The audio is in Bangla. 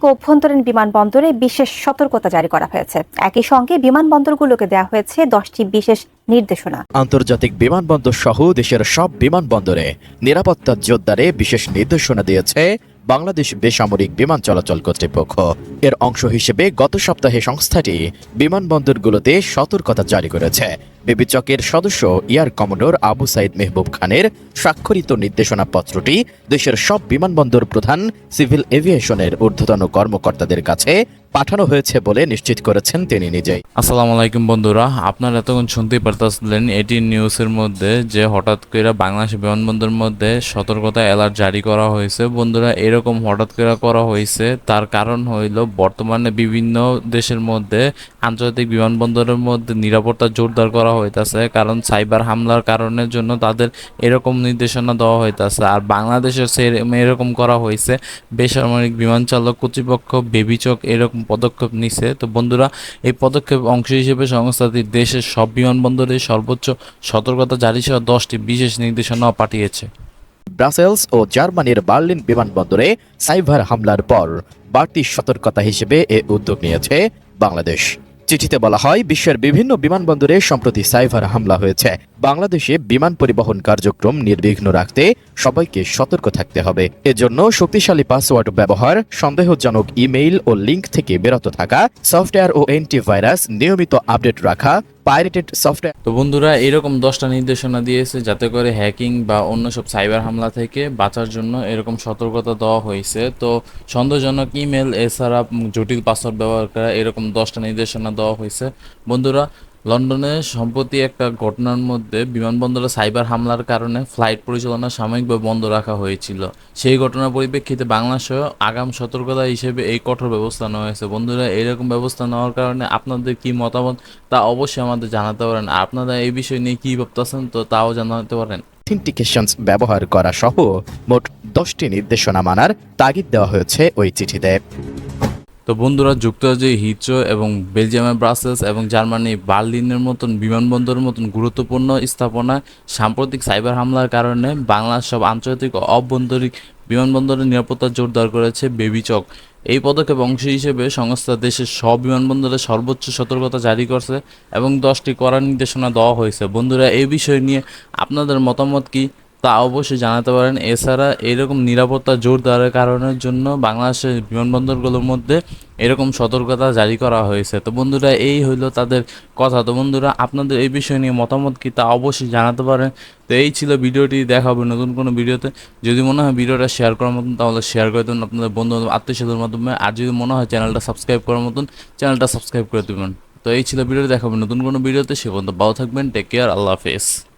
আন্তর্জাতিক অভ্যন্তরীণ বিমানবন্দরে বিশেষ সতর্কতা জারি করা হয়েছে। একই সঙ্গে বিমানবন্দরগুলোকে দেওয়া হয়েছে দশটি বিশেষ নির্দেশনা। আন্তর্জাতিক বিমানবন্দর সহ দেশের সব বিমানবন্দরে নিরাপত্তা জোরদারে বিশেষ নির্দেশনা দিয়েছে বাংলাদেশ বেসামরিক বিমান চলাচল কর্তৃপক্ষ। এর অংশ হিসেবে গত সপ্তাহে সংস্থাটি বিমানবন্দরগুলোতে সতর্কতা জারি করেছে। বিবেচকের সদস্য ইয়ার কমোডোর আবু সাইদ মেহবুব খানের স্বাক্ষরিত নির্দেশনা পত্রটি দেশের সব বিমানবন্দর প্রধান সিভিল এভিয়েশনের ঊর্ধ্বতন কর্মকর্তাদের কাছে পাঠানো হয়েছে বলে নিশ্চিত করেছেন তিনি নিজেই। আসসালামু আলাইকুম বন্ধুরা, আপনারা এতক্ষণ শুনতেই পারতেছিলেন এটি নিউজের মধ্যে যে হঠাৎ করে বাংলাদেশ বিমানবন্দরের মধ্যে সতর্কতা অ্যালার্ট জারি করা হয়েছে। বন্ধুরা, এরকম হঠাৎ করে করা হয়েছে, তার কারণ হইল বর্তমানে বিভিন্ন দেশের মধ্যে আন্তর্জাতিক বিমানবন্দরের মধ্যে নিরাপত্তা জোরদার করা হইতাছে, কারণ সাইবার হামলার কারণের জন্য তাদের এরকম নির্দেশনা দেওয়া হইতাছে। আর বাংলাদেশের সে- এরকম করা হয়েছে বেসামরিক বিমান চালক কর্তৃপক্ষ বেবিচক এরকম পদক্ষেপ নিছে। তো বন্ধুরা, এই পদক্ষেপ অংশ হিসেবে সংস্থাটি দেশের সব বিমানবন্দরে সর্বোচ্চ সতর্কতা জারি সহ দশটি বিশেষ নির্দেশনা পাঠিয়েছে। ব্রাসেলস ও জার্মানির বার্লিন বিমানবন্দরে সাইবার হামলার পর বাড়তি সতর্কতা হিসেবে এ উদ্যোগ নিয়েছে বাংলাদেশ। চিঠিতে বলা হয়, বিশ্বের বিভিন্ন বিমানবন্দরে সম্প্রতি সাইবার হামলা হয়েছে। বাংলাদেশে বিমান পরিবহন কার্যক্রম নির্বিঘ্ন রাখতে সবাইকে সতর্ক থাকতে হবে। এজন্য শক্তিশালী পাসওয়ার্ড ব্যবহার, সন্দেহজনক ইমেইল ও লিংক থেকে বিরত থাকা, সফটওয়্যার ও অ্যান্টিভাইরাস নিয়মিত আপডেট রাখা পাইরেটেড সফটওয়্যার তো বন্ধুরা, এরকম দশটা নির্দেশনা দিয়েছে যাতে করে হ্যাকিং বা অন্য সব সাইবার হামলা থেকে বাঁচার জন্য এরকম সতর্কতা দেওয়া হয়েছে। তো সন্দেহজনক ইমেল এছাড়া জটিল পাসওয়ার্ড ব্যবহার করা এরকম দশটা নির্দেশনা দেওয়া হয়েছে। বন্ধুরা লন্ডনে সম্প্রতি একটা ঘটনার মধ্যে বিমানবন্দরে সাইবার হামলার কারণে ফ্লাইট পরিচালনা সাময়িকভাবে বন্ধ রাখা হয়েছিল। সেই ঘটনার পরিপ্রেক্ষিতে বাংলাদেশেও আগাম সতর্কতা হিসেবে এই কঠোর ব্যবস্থা নেওয়া হয়েছে। বন্ধুরা, এরকম ব্যবস্থা নেওয়ার কারণে আপনাদের কি মতামত তা অবশ্যই আমাদের জানাতে পারেন। আপনারা এই বিষয় নিয়ে কী ভাবতেছেন তো তাও জানাতে পারেন। অথেন্টিকেশনস ব্যবহার করা সহ মোট দশটি নির্দেশনা মানার তাগিদ দেওয়া হয়েছে ওই চিঠিতে। তো বন্ধুরা, যুক্তরাজ্যে হিথ্রো এবং বেলজিয়ামের ব্রাসেলস এবং জার্মানি বার্লিনের মতন বিমানবন্দরের মতন গুরুত্বপূর্ণ স্থাপনায় সাম্প্রতিক সাইবার হামলার কারণে বাংলার সব আন্তর্জাতিক ও অভ্যন্তরীণ বিমানবন্দরের নিরাপত্তা জোরদার করেছে বেবিচক। এই পদক্ষেপ অংশ হিসেবে সংস্থা দেশের সব বিমানবন্দরে সর্বোচ্চ সতর্কতা জারি করছে এবং দশটি কড়া নির্দেশনা দেওয়া হয়েছে। বন্ধুরা এই বিষয় নিয়ে আপনাদের মতামত কি? তা অবশ্যই জানাতে পারেন। এছাড়া এরকম নিরাপত্তা জোরদারের কারণের জন্য বাংলাদেশের বিমানবন্দরগুলোর মধ্যে এরকম সতর্কতা জারি করা হয়েছে। তো বন্ধুরা, এই হইল তাদের কথা। তো বন্ধুরা, আপনাদের এই বিষয় নিয়ে মতামত কী তা অবশ্যই জানাতে পারেন। তো এই ছিল ভিডিওটি দেখা হবে নতুন কোনো ভিডিওতে। যদি মনে হয় ভিডিওটা শেয়ার করার মতন, তাহলে শেয়ার করে দেবেন আপনাদের বন্ধু বান্ধব আত্মীয় মাধ্যমে। আর যদি মনে হয় চ্যানেলটা সাবস্ক্রাইব করার মতন চ্যানেলটা সাবস্ক্রাইব করে দেবেন। তো এই ছিল ভিডিওটি দেখাবেন নতুন কোনো ভিডিওতে। সে পর্যন্ত ভালো থাকবেন টেক কেয়ার আল্লাহ হাফেজ।